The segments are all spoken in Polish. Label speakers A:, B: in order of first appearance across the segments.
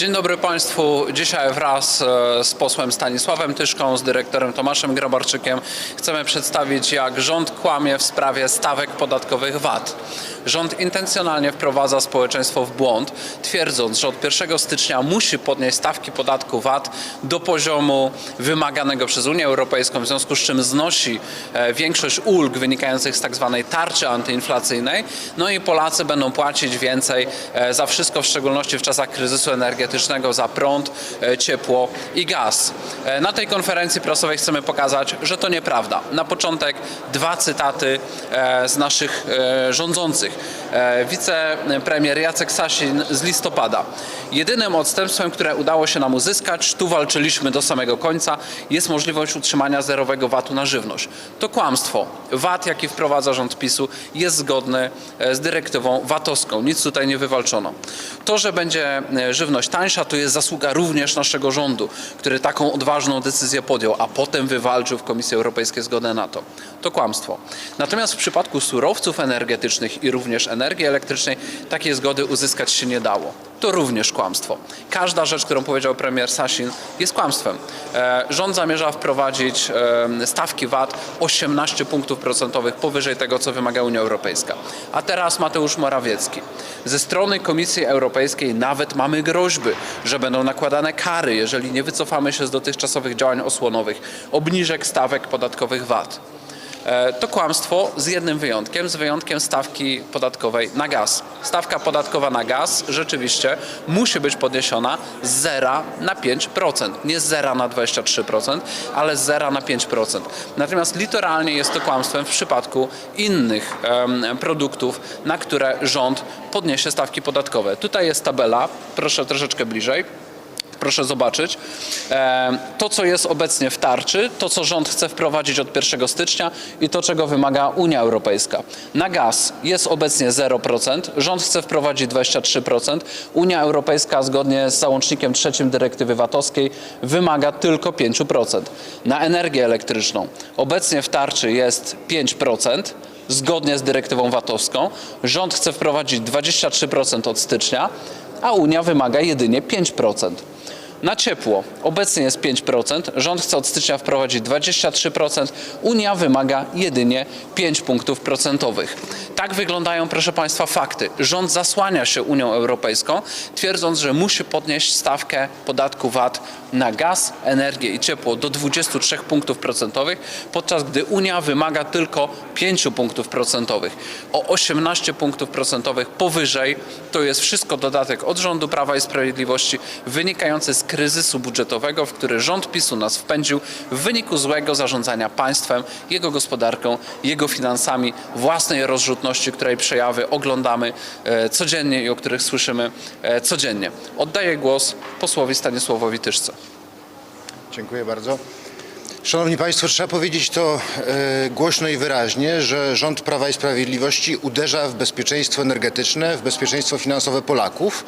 A: Dzień dobry Państwu. Dzisiaj wraz e, z posłem Stanisławem Tyszką, z dyrektorem Tomaszem Grabarczykiem chcemy przedstawić, jak rząd kłamie w sprawie stawek podatkowych VAT. Rząd intencjonalnie wprowadza społeczeństwo w błąd, twierdząc, że od 1 stycznia musi podnieść stawki podatku VAT do poziomu wymaganego przez Unię Europejską, w związku z czym znosi e, większość ulg wynikających z tzw. Tak tarczy antyinflacyjnej. No i Polacy będą płacić więcej e, za wszystko, w szczególności w czasach kryzysu energetycznego, za prąd, e, ciepło i gaz. Na tej konferencji prasowej chcemy pokazać, że to nieprawda. Na początek dwa cytaty z naszych rządzących. E, wicepremier Jacek Sasin z listopada. Jedynym odstępstwem, które udało się nam uzyskać, tu walczyliśmy do samego końca, jest możliwość utrzymania zerowego VAT-u na żywność. To kłamstwo. VAT, jaki wprowadza rząd PiSu, jest zgodny e, z dyrektywą VAT-owską. Nic tutaj nie wywalczono. To, że będzie e, żywność tańsza, to jest zasługa również naszego rządu, który taką odważną decyzję podjął, a potem wywalczył w Komisji Europejskiej zgodę na to. To kłamstwo. Natomiast w przypadku surowców energetycznych i również energii elektrycznej, takiej zgody uzyskać się nie dało. To również kłamstwo. Każda rzecz, którą powiedział premier Sasin, jest kłamstwem. E, rząd zamierza wprowadzić e, stawki VAT 18 punktów procentowych powyżej tego, co wymaga Unia Europejska. A teraz Mateusz Morawiecki. Ze strony Komisji Europejskiej nawet mamy groźby, że będą nakładane kary, jeżeli nie wycofamy się z dotychczasowych działań osłonowych, obniżek stawek podatkowych VAT. E, to kłamstwo z jednym wyjątkiem, z wyjątkiem stawki podatkowej na gaz. Stawka podatkowa na gaz rzeczywiście musi być podniesiona z 0 na 5%. Nie z 0 na 23%, ale z 0 na 5%. Natomiast literalnie jest to kłamstwem w przypadku innych produktów, na które rząd podniesie stawki podatkowe. Tutaj jest tabela, proszę troszeczkę bliżej proszę zobaczyć. To, co jest obecnie w tarczy, to, co rząd chce wprowadzić od 1 stycznia i to, czego wymaga Unia Europejska. Na gaz jest obecnie 0%, rząd chce wprowadzić 23%. Unia Europejska zgodnie z załącznikiem trzecim dyrektywy VAT-owskiej wymaga tylko 5%. Na energię elektryczną obecnie w tarczy jest 5% zgodnie z dyrektywą VAT-owską. Rząd chce wprowadzić 23% od stycznia, a Unia wymaga jedynie 5%. Na ciepło obecnie jest 5%, rząd chce od stycznia wprowadzić 23%, Unia wymaga jedynie 5 punktów procentowych. Tak wyglądają, proszę Państwa, fakty. Rząd zasłania się Unią Europejską, twierdząc, że musi podnieść stawkę podatku VAT na gaz, energię i ciepło do 23 punktów procentowych, podczas gdy Unia wymaga tylko 5 punktów procentowych. O 18 punktów procentowych powyżej to jest wszystko dodatek od rządu Prawa i Sprawiedliwości wynikający z kryzysu budżetowego, w który rząd PiSu nas wpędził w wyniku złego zarządzania państwem, jego gospodarką, jego finansami, własnej rozrzutności, której przejawy oglądamy e, codziennie i o których słyszymy e, codziennie. Oddaję głos posłowi Stanisławowi Tyszce.
B: Dziękuję bardzo. Szanowni Państwo, trzeba powiedzieć to e, głośno i wyraźnie, że rząd Prawa i Sprawiedliwości uderza w bezpieczeństwo energetyczne, w bezpieczeństwo finansowe Polaków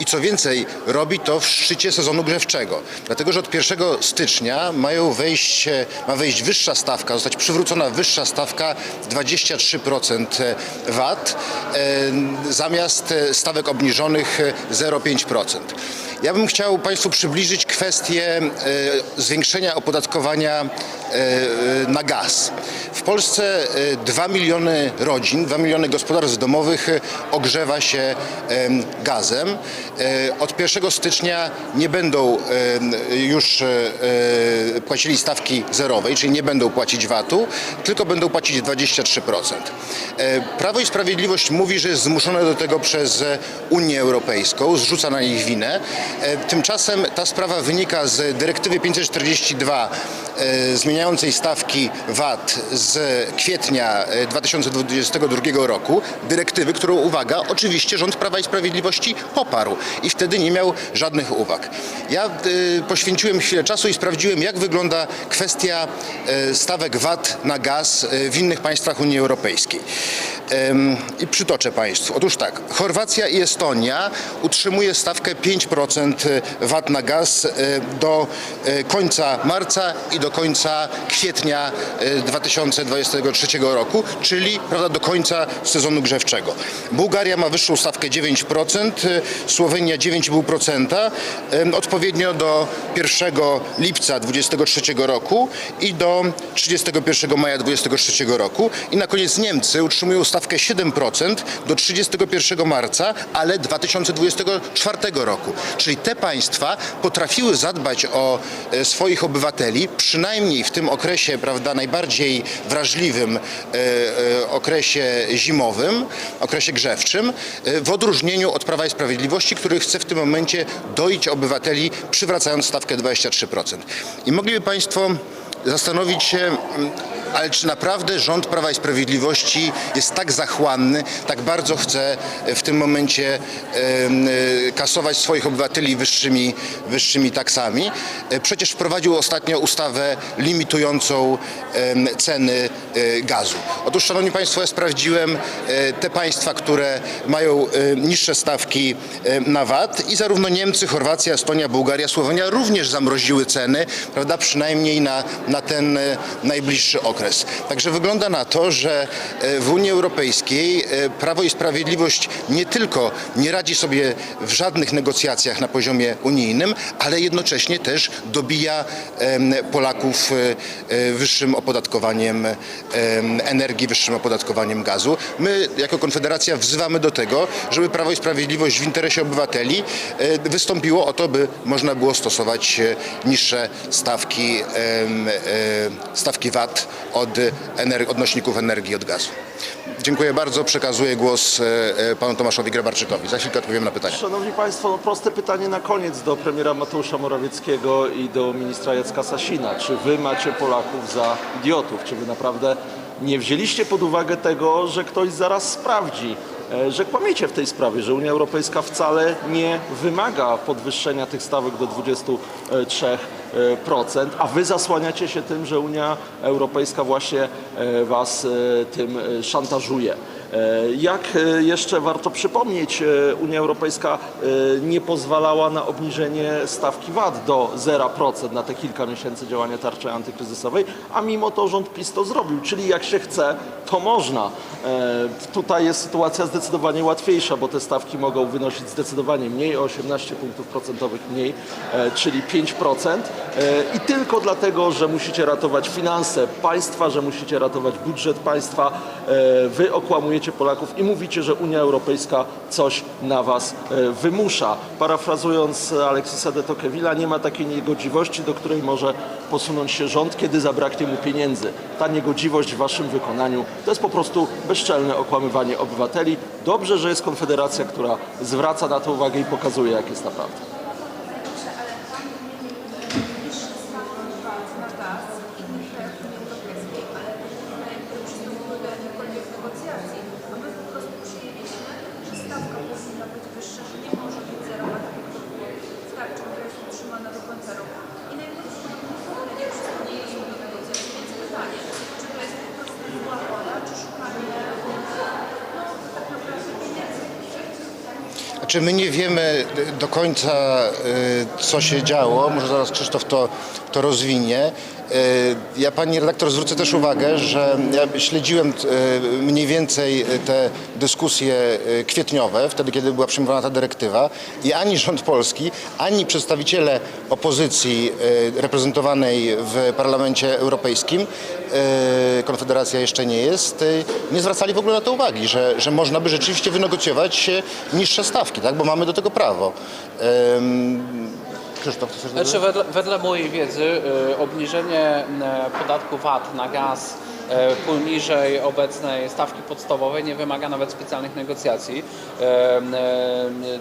B: i co więcej, robi to w szczycie sezonu grzewczego. Dlatego, że od 1 stycznia mają wejść, e, ma wejść wyższa stawka, zostać przywrócona wyższa stawka 23% e, VAT zamiast stawek obniżonych 0,5%. Ja bym chciał Państwu przybliżyć, kwestie e, zwiększenia opodatkowania E, e, na gaz. W Polsce 2 e, miliony rodzin, 2 miliony gospodarstw domowych ogrzewa się gazem. Od 1 stycznia nie będą już płacili stawki zerowej, czyli nie będą płacić VAT-u, tylko będą płacić 23%. Prawo i Sprawiedliwość mówi, że jest zmuszone do tego przez Unię Europejską, zrzuca na nich winę. Tymczasem ta sprawa wynika z dyrektywy 542 E, zmieniającej stawki VAT z kwietnia 2022 e, roku dyrektywy, którą, uwaga, oczywiście rząd Prawa i Sprawiedliwości poparł i wtedy nie miał żadnych uwag. Ja e, poświęciłem chwilę czasu i sprawdziłem, jak wygląda kwestia stawek VAT na gaz w innych państwach Unii Europejskiej i przytoczę Państwu. Otóż tak, Chorwacja i Estonia utrzymuje stawkę 5% e, VAT na gaz e, do e, końca marca i do końca kwietnia 2023 roku, czyli prawda, do końca sezonu grzewczego. Bułgaria ma wyższą stawkę 9%, Słowenia 9,5%, odpowiednio do 1 lipca 2023 roku i do 31 maja 2023 roku. I na koniec Niemcy utrzymują stawkę stawkę 7% do 31 marca, ale 2024 roku. Czyli te państwa potrafiły zadbać o e, swoich obywateli, przynajmniej w tym okresie prawda, najbardziej wrażliwym, e, e, okresie zimowym, okresie grzewczym, w odróżnieniu od Prawa i Sprawiedliwości, który chce w tym momencie doić obywateli, przywracając stawkę 23%. I mogliby Państwo zastanowić się, mm, ale czy naprawdę rząd Prawa i Sprawiedliwości jest tak zachłanny, tak bardzo chce e, w tym momencie e, kasować swoich obywateli wyższymi, wyższymi taksami? E, przecież wprowadził ostatnio ustawę limitującą ceny gazu. Otóż, Szanowni Państwo, ja sprawdziłem te państwa, które mają niższe stawki na VAT i zarówno Niemcy, Chorwacja, Estonia, Bułgaria, Słowenia również zamroziły ceny, prawda, przynajmniej na, na ten najbliższy okres okres. Także wygląda na to, że e, w Unii Europejskiej e, Prawo i Sprawiedliwość nie tylko nie radzi sobie w żadnych negocjacjach na poziomie unijnym, ale jednocześnie też dobija Polaków e, wyższym opodatkowaniem energii, wyższym opodatkowaniem gazu. My jako Konfederacja wzywamy do tego, żeby Prawo i Sprawiedliwość w interesie obywateli wystąpiło o to, by można było stosować niższe stawki, stawki VAT od odnośników energii, od gazu. Dziękuję bardzo. Przekazuję głos e, e, panu Tomaszowi Grabarczykowi. Za chwilkę odpowiem na pytania. Szanowni Państwo, no proste pytanie na koniec do premiera Mateusza Morawieckiego i do ministra Jacka Sasina. Czy wy macie Polaków za idiotów? Czy wy naprawdę nie wzięliście pod uwagę tego, że ktoś zaraz sprawdzi, że kłamiecie w tej sprawie, że Unia Europejska wcale nie wymaga podwyższenia tych stawek do 23%, a wy zasłaniacie się tym, że Unia Europejska właśnie e, was e, tym e, szantażuje. E, jak e, jeszcze warto przypomnieć, e, Unia Europejska nie pozwalała na obniżenie stawki VAT do 0% na te kilka miesięcy działania tarczy antykryzysowej, a mimo to rząd PiS to zrobił, czyli jak się chce, to można. Tutaj jest sytuacja zdecydowanie łatwiejsza, bo te stawki mogą wynosić zdecydowanie mniej, o 18 punktów procentowych mniej, czyli 5%. I tylko dlatego, że musicie ratować finanse państwa, że musicie ratować budżet państwa, wy okłamujecie Polaków i mówicie, że Unia Europejska coś na was e, wymusza. Parafrazując Aleksisa de Tocqueville'a, nie ma takiej niegodziwości, do której może posunąć się rząd, kiedy zabraknie mu pieniędzy. Ta niegodziwość w waszym wykonaniu to jest po prostu bezczelne okłamywanie obywateli. Dobrze, że jest Konfederacja, która zwraca na to uwagę i pokazuje, jak jest naprawdę. Czy my nie wiemy do końca y, co się działo, może zaraz Krzysztof to, to rozwinie. Y, ja pani redaktor zwrócę też uwagę, że ja śledziłem y, mniej więcej te dyskusje kwietniowe, wtedy kiedy była przyjmowana ta dyrektywa i ani rząd polski, ani przedstawiciele opozycji reprezentowanej w Parlamencie Europejskim E, Konfederacja jeszcze nie jest, e, nie zwracali w ogóle na to uwagi, że, że można by rzeczywiście wynegocjować e, niższe stawki, tak? bo mamy do tego prawo.
A: Krzysztof, chcesz znaczy, wedle, wedle mojej wiedzy obniżenie podatku VAT na gaz poniżej e, obecnej stawki podstawowej, nie wymaga nawet specjalnych negocjacji. E, e,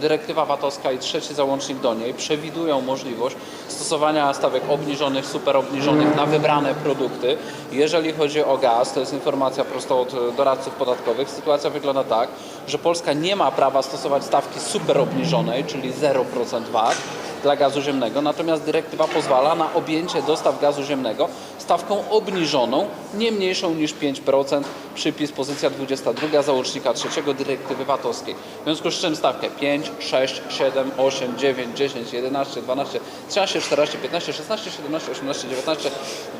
A: dyrektywa VAT-owska i trzeci załącznik do niej przewidują możliwość stosowania stawek obniżonych, super obniżonych na wybrane produkty. Jeżeli chodzi o gaz, to jest informacja prosto od doradców podatkowych, sytuacja wygląda tak, że Polska nie ma prawa stosować stawki super obniżonej, czyli 0% VAT, dla gazu ziemnego, natomiast dyrektywa pozwala na objęcie dostaw gazu ziemnego stawką obniżoną, nie mniejszą niż 5%, przypis pozycja 22 załącznika 3 dyrektywy VAT-owskiej. W związku z czym stawkę 5, 6, 7, 8, 9, 10, 11, 12, 13, 14, 15, 16, 17, 18, 19,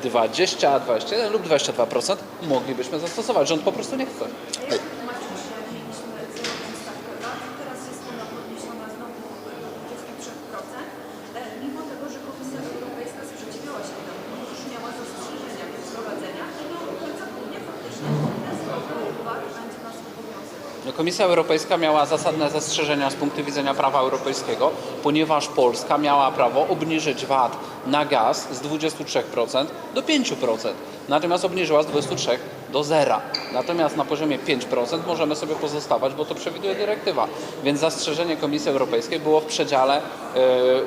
A: 20, 21 lub 22% moglibyśmy zastosować. Rząd po prostu nie chce. Komisja Europejska miała zasadne zastrzeżenia z punktu widzenia prawa europejskiego, ponieważ Polska miała prawo obniżyć VAT na gaz z 23% do 5%. Natomiast obniżyła z 23% do zera. Natomiast na poziomie 5% możemy sobie pozostawać, bo to przewiduje dyrektywa. Więc zastrzeżenie Komisji Europejskiej było w przedziale e,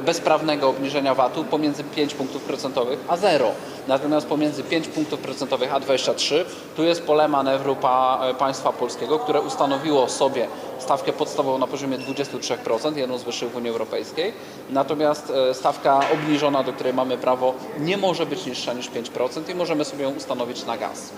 A: bezprawnego obniżenia VAT-u pomiędzy 5 punktów procentowych a zero. Natomiast pomiędzy 5 punktów procentowych a 23 tu jest pole manewru pa, e, państwa polskiego, które ustanowiło sobie stawkę podstawową na poziomie 23%, jedną z wyższych w Unii Europejskiej. Natomiast e, stawka obniżona, do której mamy prawo, nie może być niższa niż 5% i możemy sobie ją ustanowić na gaz.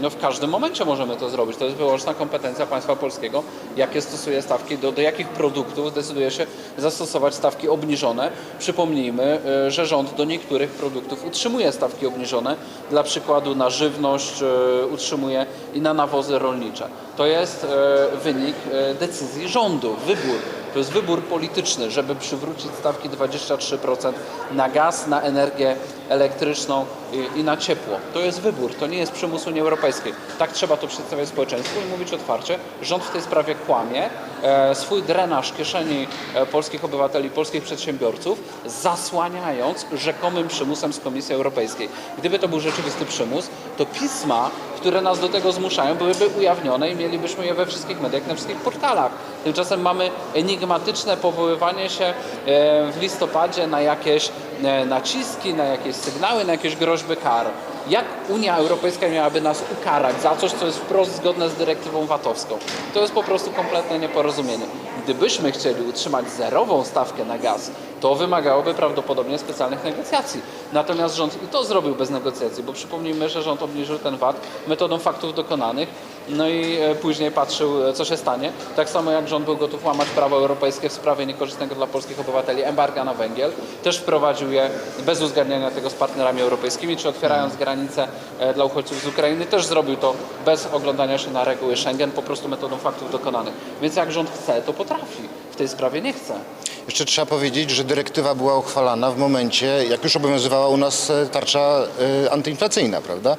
A: No w każdym momencie możemy to zrobić. To jest wyłączna kompetencja państwa polskiego, jakie stosuje stawki, do, do jakich produktów decyduje się zastosować stawki obniżone. Przypomnijmy, y, że rząd do niektórych produktów utrzymuje stawki obniżone, dla przykładu na żywność y, utrzymuje i na nawozy rolnicze. To jest y, wynik decyzji rządu, wybór to jest wybór polityczny, żeby przywrócić stawki 23% na gaz, na energię elektryczną i, i na ciepło. To jest wybór, to nie jest przymus Unii Europejskiej. Tak trzeba to przedstawiać społeczeństwu i mówić otwarcie. Rząd w tej sprawie kłamie, e, swój drenaż kieszeni e, polskich obywateli, polskich przedsiębiorców zasłaniając rzekomym przymusem z Komisji Europejskiej. Gdyby to był rzeczywisty przymus, to pisma, które nas do tego zmuszają, byłyby ujawnione i mielibyśmy je we wszystkich mediach, na wszystkich portalach. Tymczasem mamy enigmatyczne powoływanie się e, w listopadzie na jakieś e, naciski, na jakieś sygnały, na jakieś groźby kar. Jak Unia Europejska miałaby nas ukarać za coś, co jest wprost zgodne z dyrektywą VAT-owską? To jest po prostu kompletne nieporozumienie gdybyśmy chcieli utrzymać zerową stawkę na gaz, to wymagałoby prawdopodobnie specjalnych negocjacji. Natomiast rząd i to zrobił bez negocjacji, bo przypomnijmy, że rząd obniżył ten VAT metodą faktów dokonanych, no i e, później patrzył, e, co się stanie. Tak samo jak rząd był gotów łamać prawo europejskie w sprawie niekorzystnego dla polskich obywateli embarga na węgiel, też wprowadził je bez uzgadniania tego z partnerami europejskimi, czy otwierając granice e, dla uchodźców z Ukrainy, też zrobił to bez oglądania się na reguły Schengen, po prostu metodą faktów dokonanych. Więc jak rząd chce, to potrafi. W tej sprawie nie chce.
B: Jeszcze trzeba powiedzieć, że dyrektywa była uchwalana w momencie, jak już obowiązywała u nas e, tarcza e, antyinflacyjna, prawda?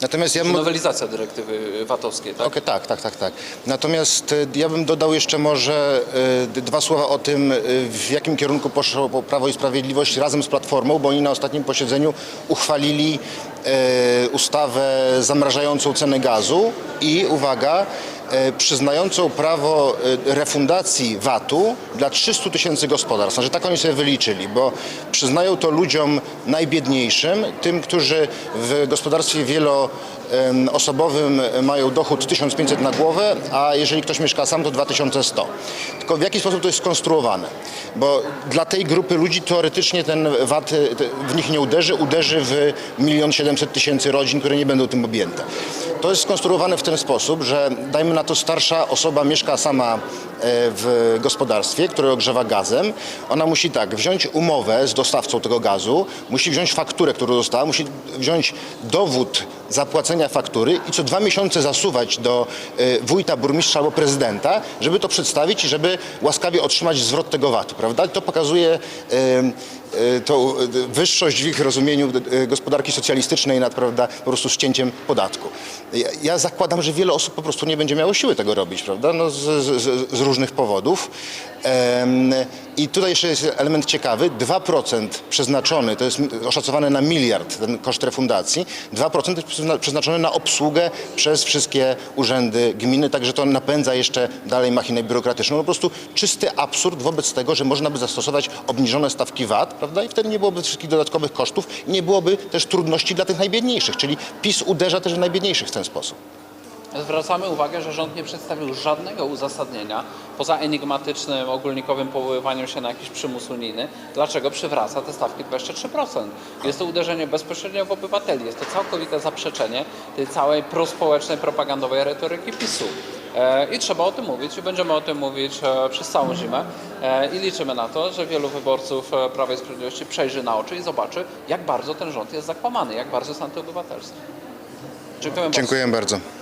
A: Natomiast ja bym... Nowelizacja dyrektywy e, VAT-owskiej, tak?
B: Okay, tak, tak, tak, tak. Natomiast ja bym dodał jeszcze może dwa słowa o tym, w jakim kierunku poszło Prawo i Sprawiedliwość razem z Platformą, bo oni na ostatnim posiedzeniu uchwalili ustawę zamrażającą ceny gazu i uwaga, E, przyznającą prawo e, refundacji VAT-u dla 300 tysięcy gospodarstw. Znaczy tak oni sobie wyliczyli, bo przyznają to ludziom najbiedniejszym, tym, którzy w gospodarstwie wieloosobowym e, mają dochód 1500 na głowę, a jeżeli ktoś mieszka sam, to 2100. Tylko w jaki sposób to jest skonstruowane? Bo dla tej grupy ludzi teoretycznie ten VAT w nich nie uderzy, uderzy w 1 700 tysięcy rodzin, które nie będą tym objęte. To jest skonstruowane w ten sposób, że dajmy na to starsza osoba mieszka sama e, w gospodarstwie, które ogrzewa gazem. Ona musi tak wziąć umowę z dostawcą tego gazu, musi wziąć fakturę, którą dostała, musi wziąć dowód zapłacenia faktury i co dwa miesiące zasuwać do e, wójta, burmistrza albo prezydenta, żeby to przedstawić i żeby łaskawie otrzymać zwrot tego VAT-u, prawda? to pokazuje e, Y, tą y, wyższość w ich rozumieniu y, gospodarki socjalistycznej nad prawda, po prostu ścięciem podatku. Ja, ja, zakładam, że wiele osób po prostu nie będzie miało siły tego robić, prawda? No, z, z, z różnych powodów. I tutaj jeszcze jest element ciekawy. 2% przeznaczony, to jest oszacowane na miliard ten koszt refundacji, 2% jest przeznaczone na obsługę przez wszystkie urzędy gminy, także to napędza jeszcze dalej machinę biurokratyczną. Po prostu czysty absurd wobec tego, że można by zastosować obniżone stawki VAT, prawda? I wtedy nie byłoby wszystkich dodatkowych kosztów i nie byłoby też trudności dla tych najbiedniejszych, czyli PiS uderza też w najbiedniejszych w ten sposób.
A: Zwracamy uwagę, że rząd nie przedstawił żadnego uzasadnienia poza enigmatycznym ogólnikowym powoływaniem się na jakiś przymus unijny, dlaczego przywraca te stawki 23%. Jest to uderzenie bezpośrednio w obywateli, jest to całkowite zaprzeczenie tej całej prospołecznej, propagandowej retoryki PiSu. E, I trzeba o tym mówić i będziemy o tym mówić e, przez całą zimę e, i liczymy na to, że wielu wyborców Prawa i Sprawiedliwości przejrzy na oczy i zobaczy, jak bardzo ten rząd jest zakłamany, jak bardzo jest antyobywatelski.
B: Dziękuję, Dziękuję bardzo.